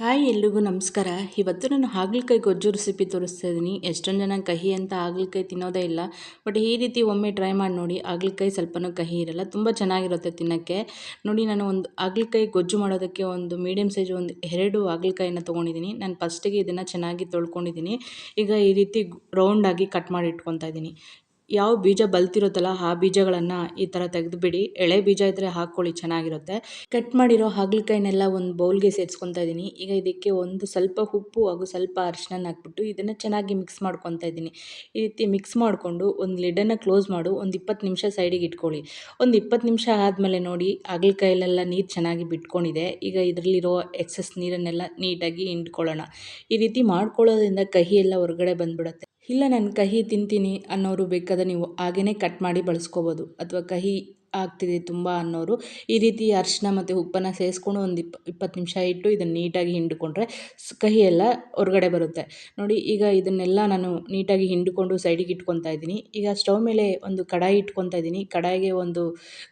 Hi ಎಲ್ರಿಗೂ ನಮಸ್ಕಾರ. ಇವತ್ತು ನಾನು ಹಾಗಲಕಾಯಿ ಗೊಜ್ಜು ರೆಸಿಪಿ ತೋರಿಸ್ತಾ ಇದ್ದೀನಿ. ಎಷ್ಟೊಂದು ಜನ ಕಹಿ ಅಂತ ಹಾಗಲಕಾಯಿ ತಿನ್ನೋದೇ ಇಲ್ಲ. ಬಟ್ ಈ ರೀತಿ ಒಮ್ಮೆ ಟ್ರೈ ಮಾಡಿ ನೋಡಿ, ಹಾಗಲಕಾಯಿ ಸ್ವಲ್ಪನೂ ಕಹಿ ಇರಲ್ಲ. ತುಂಬ ಚೆನ್ನಾಗಿರುತ್ತೆ ತಿನ್ನೋಕ್ಕೆ. ನೋಡಿ, ನಾನು ಒಂದು ಹಾಗಲಕಾಯಿ ಗೊಜ್ಜು ಮಾಡೋದಕ್ಕೆ ಒಂದು ಮೀಡಿಯಮ್ ಸೈಜ್ ಒಂದು ಎರಡು ಹಾಗಲಕಾಯಿನ ತೊಗೊಂಡಿದ್ದೀನಿ. ನಾನು ಫಸ್ಟಿಗೆ ಇದನ್ನು ಚೆನ್ನಾಗಿ ತೊಳ್ಕೊಂಡಿದ್ದೀನಿ. ಈಗ ಈ ರೀತಿ ರೌಂಡಾಗಿ ಕಟ್ ಮಾಡಿ ಇಟ್ಕೊತಾ ಇದ್ದೀನಿ. ಯಾವ ಬೀಜ ಬಲ್ತಿರುತ್ತಲ್ಲ ಆ ಬೀಜಗಳನ್ನು ಈ ಥರ ತೆಗೆದುಬಿಡಿ. ಎಳೆ ಬೀಜ ಇದ್ದರೆ ಹಾಕ್ಕೊಳ್ಳಿ ಚೆನ್ನಾಗಿರುತ್ತೆ. ಕಟ್ ಮಾಡಿರೋ ಹಾಗಲಕಾಯಿನೆಲ್ಲ ಒಂದು ಬೌಲ್ಗೆ ಸೇರಿಸ್ಕೊತಾ ಇದ್ದೀನಿ ಈಗ ಇದಕ್ಕೆ ಒಂದು ಸ್ವಲ್ಪ ಉಪ್ಪು ಹಾಗೂ ಸ್ವಲ್ಪ ಅರಿಶಿನ ಹಾಕ್ಬಿಟ್ಟು ಇದನ್ನು ಚೆನ್ನಾಗಿ ಮಿಕ್ಸ್ ಮಾಡ್ಕೊತಾ ಇದ್ದೀನಿ ಈ ರೀತಿ ಮಿಕ್ಸ್ ಮಾಡಿಕೊಂಡು ಒಂದು ಲಿಡನ್ನು ಕ್ಲೋಸ್ ಮಾಡು. ಒಂದು ಇಪ್ಪತ್ತು ನಿಮಿಷ ಸೈಡಿಗೆ ಇಟ್ಕೊಳ್ಳಿ. ಒಂದು ಇಪ್ಪತ್ತು ನಿಮಿಷ ಆದಮೇಲೆ ನೋಡಿ ಹಾಗಲಕಾಯಿಲೆಲ್ಲ ನೀರು ಚೆನ್ನಾಗಿ ಬಿಟ್ಕೊಂಡಿದೆ. ಈಗ ಇದರಲ್ಲಿರೋ ಎಕ್ಸಸ್ ನೀರನ್ನೆಲ್ಲ ನೀಟಾಗಿ ಹಿಂಡ್ಕೊಳ್ಳೋಣ. ಈ ರೀತಿ ಮಾಡ್ಕೊಳ್ಳೋದ್ರಿಂದ ಕಹಿ ಎಲ್ಲ ಹೊರಗಡೆ ಬಂದ್ಬಿಡುತ್ತೆ. ಇಲ್ಲ ನಾನು ಕಹಿ ತಿಂತೀನಿ ಅನ್ನೋರು ಬೇಕಾದ ನೀವು ಹಾಗೆಯೇ ಕಟ್ ಮಾಡಿ ಬಳಸ್ಕೋಬೋದು. ಅಥವಾ ಕಹಿ ಆಗ್ತಿದೆ ತುಂಬ ಅನ್ನೋರು. ಈ ರೀತಿ ಅರಿಶಿನ ಮತ್ತು ಉಪ್ಪನ್ನು ಸೇರಿಸ್ಕೊಂಡು ಒಂದು ಇಪ್ಪ, ಇಪ್ಪತ್ತು ನಿಮಿಷ ಇಟ್ಟು ಇದನ್ನು ನೀಟಾಗಿ ಹಿಂಡ್ಕೊಂಡ್ರೆ ಕಹಿ ಎಲ್ಲ ಹೊರಗಡೆ ಬರುತ್ತೆ. ನೋಡಿ, ಈಗ ಇದನ್ನೆಲ್ಲ ನಾನು ನೀಟಾಗಿ ಹಿಂಡ್ಕೊಂಡು ಸೈಡಿಗೆ ಇಟ್ಕೊತಾ ಇದ್ದೀನಿ. ಈಗ ಸ್ಟವ್ ಮೇಲೆ ಒಂದು ಕಡಾಯಿ ಇಟ್ಕೊತಾ ಇದ್ದೀನಿ. ಕಡಾಯಿಗೆ ಒಂದು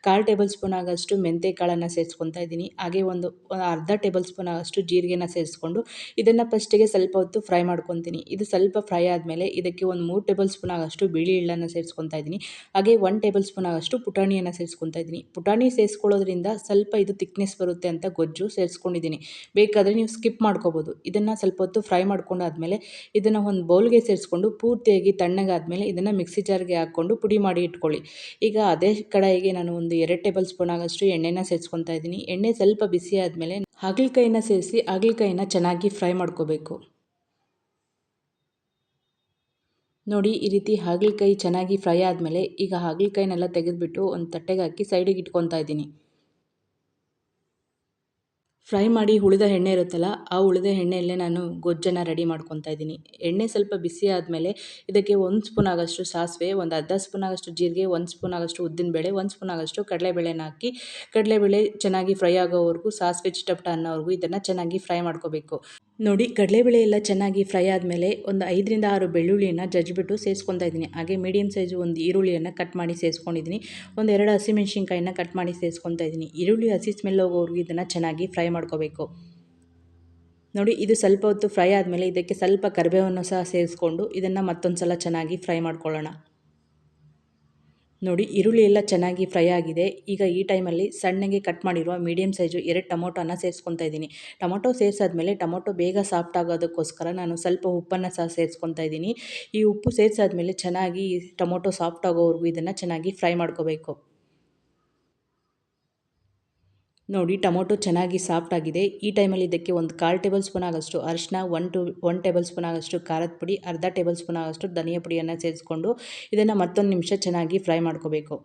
ಕಾಲು ಟೇಬಲ್ ಸ್ಪೂನ್ ಆಗೋಷ್ಟು ಮೆಂತ್ಯ ಕಾಳನ್ನು ಸೇರಿಸ್ಕೊತಾ ಇದ್ದೀನಿ. ಹಾಗೆ ಒಂದು ಅರ್ಧ ಟೇಬಲ್ ಸ್ಪೂನ್ ಆಗೋಷ್ಟು ಜೀರಿಗೆನ ಸೇರಿಸ್ಕೊಂಡು ಇದನ್ನು ಫಸ್ಟಿಗೆ ಸ್ವಲ್ಪ ಹೊತ್ತು ಫ್ರೈ ಮಾಡ್ಕೊತೀನಿ. ಇದು ಸ್ವಲ್ಪ ಫ್ರೈ ಆದಮೇಲೆ ಇದಕ್ಕೆ ಒಂದು ಮೂರು ಟೇಬಲ್ ಸ್ಪೂನ್ ಆಗೋಷ್ಟು ಬಿಳಿ ಇಳ್ಳನ್ನು ಸೇರಿಸ್ಕೊತಾ ಇದ್ದೀನಿ. ಹಾಗೆ ಒನ್ ಟೇಬಲ್ ಸ್ಪೂನ್ ಆಗೋಷ್ಟು ಪುಟಾಣಿಯನ್ನು ಸೇರಿಸ್ಕೊತಾ ಇದ್ದೀನಿ. ಪುಟಾಣಿ ಸೇರಿಸ್ಕೊಳ್ಳೋದ್ರಿಂದ ಸ್ವಲ್ಪ ಇದು ತಿಕ್ನೆಸ್ ಬರುತ್ತೆ ಅಂತ ಗೊಜ್ಜು ಸೇರಿಸ್ಕೊಂಡಿದ್ದೀನಿ. ಬೇಕಾದರೆ ನೀವು ಸ್ಕಿಪ್ ಮಾಡ್ಕೋಬೋದು. ಇದನ್ನು ಸ್ವಲ್ಪ ಹೊತ್ತು ಫ್ರೈ ಮಾಡ್ಕೊಂಡಾದ್ಮೇಲೆ ಇದನ್ನು ಒಂದು ಬೌಲ್ಗೆ ಸೇರಿಸ್ಕೊಂಡು ಪೂರ್ತಿಯಾಗಿ ತಣ್ಣಗಾದ್ಮೇಲೆ ಇದನ್ನು ಮಿಕ್ಸಿ ಜಾರ್ಗೆ ಹಾಕ್ಕೊಂಡು ಪುಡಿ ಮಾಡಿ ಇಟ್ಕೊಳ್ಳಿ. ಈಗ ಅದೇ ಕಡಾಯಿಗೆ ನಾನು ಒಂದು ಎರಡು ಟೇಬಲ್ ಸ್ಪೂನ್ ಆಗೋಷ್ಟು ಎಣ್ಣೆನ ಸೇರಿಸ್ಕೊತಾ ಇದ್ದೀನಿ. ಎಣ್ಣೆ ಸ್ವಲ್ಪ ಬಿಸಿ ಆದಮೇಲೆ ಹಾಗಲಕಾಯಿನ ಸೇರಿಸಿ ಹಾಗಲಕಾಯಿನ ಚೆನ್ನಾಗಿ ಫ್ರೈ ಮಾಡ್ಕೋಬೇಕು. ನೋಡಿ, ಈ ರೀತಿ ಹಾಗಲಕಾಯಿ ಚೆನ್ನಾಗಿ ಫ್ರೈ ಆದಮೇಲೆ ಈಗ ಹಾಗಲಕಾಯಿನೆಲ್ಲ ತೆಗೆದುಬಿಟ್ಟು ಒಂದು ತಟ್ಟೆಗೆ ಹಾಕಿ ಸೈಡಿಗೆ ಇಟ್ಕೊತಾ ಇದ್ದೀನಿ. ಫ್ರೈ ಮಾಡಿ ಉಳಿದ ಎಣ್ಣೆ ಇರುತ್ತಲ್ಲ, ಆ ಉಳಿದ ಎಣ್ಣೆಯಲ್ಲೇ ನಾನು ಗೊಜ್ಜನ್ನು ರೆಡಿ ಮಾಡ್ಕೊತಾ ಇದ್ದೀನಿ. ಎಣ್ಣೆ ಸ್ವಲ್ಪ ಬಿಸಿ ಆದಮೇಲೆ ಇದಕ್ಕೆ ಒಂದು ಸ್ಪೂನ್ ಆಗೋಷ್ಟು ಸಾಸಿವೆ, ಒಂದು ಅರ್ಧ ಸ್ಪೂನ್ ಆಗೋಷ್ಟು ಜೀರಿಗೆ, ಒಂದು ಸ್ಪೂನ್ ಆಗೋಷ್ಟು ಉದ್ದಿನಬೇಳೆ ಒಂದು ಸ್ಪೂನ್ ಆಗೋಷ್ಟು ಕಡಲೆಬೇಳೆನ ಹಾಕಿ ಕಡಲೆಬೇಳೆ ಚೆನ್ನಾಗಿ ಫ್ರೈ ಆಗೋವರೆಗೂ, ಸಾಸಿವೆ ಚಿಟಪಟ ಅನ್ನೋವರೆಗೂ ಇದನ್ನು ಚೆನ್ನಾಗಿ ಫ್ರೈ ಮಾಡ್ಕೋಬೇಕು. ನೋಡಿ ಕಡಲೆಬೇಳೆ ಎಲ್ಲ ಚೆನ್ನಾಗಿ ಫ್ರೈ ಆದಮೇಲೆ ಒಂದು ಐದರಿಂದ ಆರು ಬೆಳ್ಳುಳ್ಳಿಯನ್ನು ಜಜ್ಜಿಬಿಟ್ಟು ಸೇರಿಸ್ಕೊತಾ ಇದ್ದೀನಿ. ಹಾಗೆ ಮೀಡಿಯಮ್ ಸೈಜು ಒಂದು ಈರುಳ್ಳಿಯನ್ನು ಕಟ್ ಮಾಡಿ ಸೇರಿಸ್ಕೊಂಡಿದ್ದೀನಿ ಒಂದು ಎರಡು ಹಸಿಮೆಣ್ಸಿನ್ಕಾಯಿನ ಕಟ್ ಮಾಡಿ ಸೇರಿಸ್ಕೊತಾ ಇದ್ದೀನಿ. ಈರುಳ್ಳಿ ಹಸಿ ಸ್ಮೆಲ್ ಹೋಗೋವರೆಗೂ ಇದನ್ನು ಚೆನ್ನಾಗಿ ಫ್ರೈ ಮಾಡ್ಕೋಬೇಕು. ನೋಡಿ, ಇದು ಸ್ವಲ್ಪ ಹೊತ್ತು ಫ್ರೈ ಆದಮೇಲೆ ಇದಕ್ಕೆ ಸ್ವಲ್ಪ ಕರಿಬೇವನ್ನು ಸಹ ಸೇರಿಸ್ಕೊಂಡು ಇದನ್ನು ಮತ್ತೊಂದು ಸಲ ಚೆನ್ನಾಗಿ ಫ್ರೈ ಮಾಡ್ಕೊಳ್ಳೋಣ. ನೋಡಿ, ಈರುಳ್ಳಿ ಎಲ್ಲ ಚೆನ್ನಾಗಿ ಫ್ರೈ ಆಗಿದೆ. ಈಗ ಈ ಟೈಮಲ್ಲಿ ಸಣ್ಣಗೆ ಕಟ್ ಮಾಡಿರುವ ಮೀಡಿಯಮ್ ಸೈಜು ಎರಡು ಟೊಮೊಟೊನ ಸೇರಿಸ್ಕೊತಾ ಇದ್ದೀನಿ. ಟೊಮೊಟೊ ಸೇರಿಸಾದ್ಮೇಲೆ ಟೊಮೊಟೊ ಬೇಗ ಸಾಫ್ಟ್ ಆಗೋದಕ್ಕೋಸ್ಕರ ನಾನು ಸ್ವಲ್ಪ ಉಪ್ಪನ್ನು ಸಹ ಸೇರಿಸ್ಕೊತಾ ಇದ್ದೀನಿ. ಈ ಉಪ್ಪು ಸೇರಿಸಾದ್ಮೇಲೆ ಚೆನ್ನಾಗಿ ಟೊಮೊಟೊ ಸಾಫ್ಟ್ ಆಗೋವರೆಗೂ ಇದನ್ನು ಚೆನ್ನಾಗಿ ಫ್ರೈ ಮಾಡ್ಕೋಬೇಕು. ನೋಡಿ, ಟೊಮೊಟೊ ಚೆನ್ನಾಗಿ ಸಾಫ್ಟ್ ಆಗಿದೆ. ಈ ಟೈಮಲ್ಲಿ ಇದಕ್ಕೆ ಒಂದು ಕಾಲು ಟೇಬಲ್ ಸ್ಪೂನ್ ಆಗೋಷ್ಟು ಅರಿಶಿನ one to one tablespoon ಆಗೋಷ್ಟು ಖಾರದ ಪುಡಿ, ಅರ್ಧ ಟೇಬಲ್ ಸ್ಪೂನ್ ಆಗೋಷ್ಟು ಧನಿಯಾ ಪುಡಿಯನ್ನು ಸೇರಿಸ್ಕೊಂಡು ಇದನ್ನು ಮತ್ತೊಂದು ನಿಮಿಷ ಚೆನ್ನಾಗಿ ಫ್ರೈ ಮಾಡ್ಕೋಬೇಕು.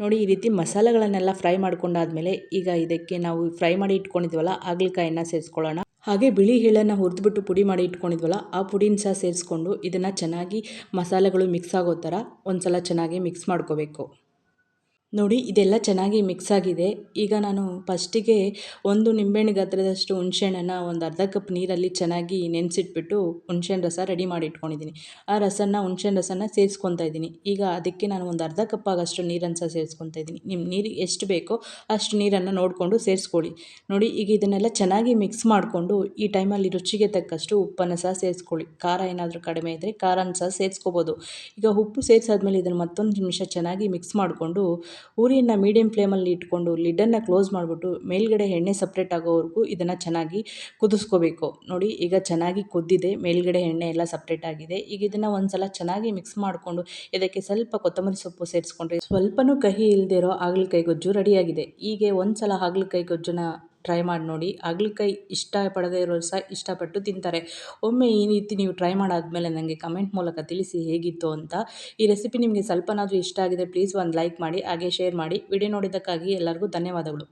ನೋಡಿ, ಈ ರೀತಿ ಮಸಾಲೆಗಳನ್ನೆಲ್ಲ ಫ್ರೈ ಮಾಡ್ಕೊಂಡಾದ್ಮೇಲೆ ಈಗ ಇದಕ್ಕೆ ನಾವು ಫ್ರೈ ಮಾಡಿ ಇಟ್ಕೊಂಡಿದ್ವಲ್ಲ, ಹಾಗಲಕಾಯನ್ನು ಸೇರಿಸ್ಕೊಳ್ಳೋಣ. ಹಾಗೆ ಬಿಳಿ ಎಳ್ಳನ್ನು ಹುರಿದ್ಬಿಟ್ಟು ಪುಡಿ ಮಾಡಿ ಇಟ್ಕೊಂಡಿದ್ವಲ್ಲ, ಆ ಪುಡಿನ ಸಹ ಸೇರಿಸ್ಕೊಂಡು ಇದನ್ನು ಚೆನ್ನಾಗಿ ಮಸಾಲೆಗಳು ಮಿಕ್ಸ್ ಆಗೋ ಥರ ಒಂದು ಸಲ ಚೆನ್ನಾಗಿ ಮಿಕ್ಸ್ ಮಾಡ್ಕೋಬೇಕು. ನೋಡಿ, ಇದೆಲ್ಲ ಚೆನ್ನಾಗಿ ಮಿಕ್ಸ್ ಆಗಿದೆ. ಈಗ ನಾನು ಫಸ್ಟಿಗೆ ಒಂದು ನಿಂಬೆಹಣ್ಣು ಗಾತ್ರದಷ್ಟು ಹುಣಸೆಹಣ್ಣನ್ನು ಒಂದು ಅರ್ಧ ಕಪ್ ನೀರಲ್ಲಿ ಚೆನ್ನಾಗಿ ನೆನೆಸಿಟ್ಬಿಟ್ಟು ಹುಣಸೆಹಣ್ಣು ರಸ ರೆಡಿ ಮಾಡಿ ಇಟ್ಕೊಂಡಿದ್ದೀನಿ. ಆ ರಸನ ಹುಣಸೆಹಣ್ಣು ರಸನ ಸೇರಿಸ್ಕೊತಾ ಇದ್ದೀನಿ. ಈಗ ಅದಕ್ಕೆ ನಾನು ಒಂದು ಅರ್ಧ ಕಪ್ ಆಗಷ್ಟು ನೀರನ್ನು ಸಹ ಸೇರಿಸ್ಕೊತಾ ಇದ್ದೀನಿ. ನಿಮ್ಮ ನೀರು ಎಷ್ಟು ಬೇಕೋ ಅಷ್ಟು ನೀರನ್ನು ನೋಡಿಕೊಂಡು ಸೇರಿಸ್ಕೊಳ್ಳಿ. ನೋಡಿ, ಈಗ ಇದನ್ನೆಲ್ಲ ಚೆನ್ನಾಗಿ ಮಿಕ್ಸ್ ಮಾಡಿಕೊಂಡು ಈ ಟೈಮಲ್ಲಿ ರುಚಿಗೆ ತಕ್ಕಷ್ಟು ಉಪ್ಪನ್ನು ಸಹ ಸೇರಿಸ್ಕೊಳ್ಳಿ. ಖಾರ ಏನಾದರೂ ಕಡಿಮೆ ಇದ್ದರೆ ಖಾರನ ಸಹ ಸೇರಿಸ್ಕೋಬೋದು. ಈಗ ಉಪ್ಪು ಸೇರಿಸಾದ್ಮೇಲೆ ಇದನ್ನು ಮತ್ತೊಂದು ನಿಮಿಷ ಚೆನ್ನಾಗಿ ಮಿಕ್ಸ್ ಮಾಡಿಕೊಂಡು ಉರಿಯನ್ನು ಮೀಡಿಯಮ್ ಫ್ಲೇಮಲ್ಲಿ ಇಟ್ಕೊಂಡು ಲಿಡ್ಡನ್ನು ಕ್ಲೋಸ್ ಮಾಡಿಬಿಟ್ಟು ಮೇಲ್ಗಡೆ ಎಣ್ಣೆ ಸಪ್ರೇಟ್ ಆಗೋವರೆಗೂ ಇದನ್ನು ಚೆನ್ನಾಗಿ ಕುದಿಸ್ಕೋಬೇಕು. ನೋಡಿ, ಈಗ ಚೆನ್ನಾಗಿ ಕುದ್ದಿದೆ, ಮೇಲ್ಗಡೆ ಎಣ್ಣೆ ಎಲ್ಲ ಸಪ್ರೇಟ್ ಆಗಿದೆ. ಈಗ ಇದನ್ನು ಒಂದು ಸಲ ಚೆನ್ನಾಗಿ ಮಿಕ್ಸ್ ಮಾಡಿಕೊಂಡು ಇದಕ್ಕೆ ಸ್ವಲ್ಪ ಕೊತ್ತಂಬರಿ ಸೊಪ್ಪು ಸೇರಿಸ್ಕೊಂಡ್ರೆ ಸ್ವಲ್ಪನೂ ಕಹಿ ಇಲ್ಲದಿರೋ ಹಾಗಲಕಾಯಿ ಗೊಜ್ಜು ರೆಡಿಯಾಗಿದೆ. ಹೀಗೆ ಒಂದು ಸಲ ಹಾಗಲಕಾಯಿ ಗೊಜ್ಜನ್ನು ಟ್ರೈ ಮಾಡಿ ನೋಡಿ. ಹಾಗಲಕಾಯಿ ಇಷ್ಟಪಡದೇ ಇರೋರು ಸಹ ಇಷ್ಟಪಟ್ಟು ತಿಂತಾರೆ. ಒಮ್ಮೆ ಈ ರೀತಿ ನೀವು ಟ್ರೈ ಮಾಡಾದಮೇಲೆ ನನಗೆ ಕಮೆಂಟ್ ಮೂಲಕ ತಿಳಿಸಿ ಹೇಗಿತ್ತು ಅಂತ. ಈ ರೆಸಿಪಿ ನಿಮಗೆ ಸ್ವಲ್ಪನಾದರೂ ಇಷ್ಟ ಆಗಿದೆ ಪ್ಲೀಸ್ ಒಂದು ಲೈಕ್ ಮಾಡಿ, ಹಾಗೆ ಶೇರ್ ಮಾಡಿ. ವಿಡಿಯೋ ನೋಡಿದ್ದಕ್ಕಾಗಿ ಎಲ್ಲರಿಗೂ ಧನ್ಯವಾದಗಳು.